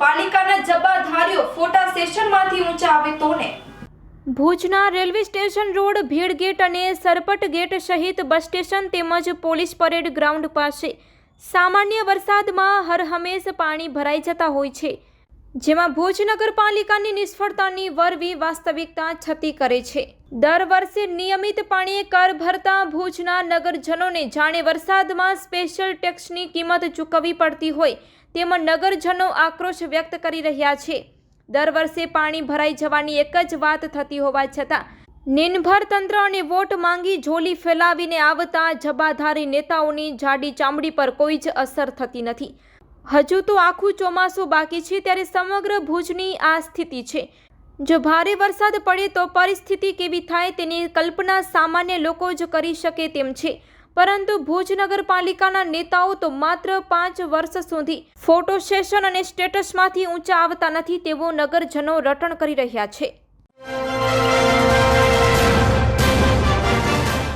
પાલિકાના જબ્બાધારીઓ ફોટા સેશનમાંથી ઊંચા આવે તો ભુજના railway station road, Bhid gate અને સરપટ ગેટ સહિત બસ સ્ટેશન તેમજ પોલીસ પરેડ ગ્રાઉન્ડ પાસે સામાન્ય વરસાદમાં હરહંમેશ પાણી ભરાઈ જતા હોય છે. જેમાં ભુજ નગરપાલિકાની નિષ્ફળતાની વરવી વાસ્તવિકતા છતી કરે છે. દર વર્ષે નિયમિત પાણીએ કર ભરતા ભુજના નગરજનોને જાણે વરસાદમાં સ્પેશિયલ ટેક્સની કિંમત ચૂકવવી પડતી હોય તેમાં નગરજનો આક્રોશ વ્યક્ત કરી રહ્યા છે. દર વર્ષે પાણી ભરાઈ જવાની એક જ વાત થતી હોવા છતાં નિર્ભર તંત્ર અને વોટ માંગી ઝોલી ફેલાવીને આવતા જબાધારી નેતાઓની જાડી ચામડી પર કોઈ જ અસર થતી નથી. હજુ તો આખું ચોમાસું બાકી છે ત્યારે સમગ્ર ભુજની આ સ્થિતિ છે. જો ભારે વરસાદ પડે તો પરિસ્થિતિ કેવી થાય તેની કલ્પના સામાન્ય લોકો જ કરી શકે તેમ છે. પરંતુ ભુજ નગરપાલિકાના નેતાઓ તો માત્ર પાંચ વર્ષ સુધી ફોટો સેશન અને સ્ટેટસમાંથી ઊંચા આવતા નથી તેવો નગરજનો રટણ કરી રહ્યા છે.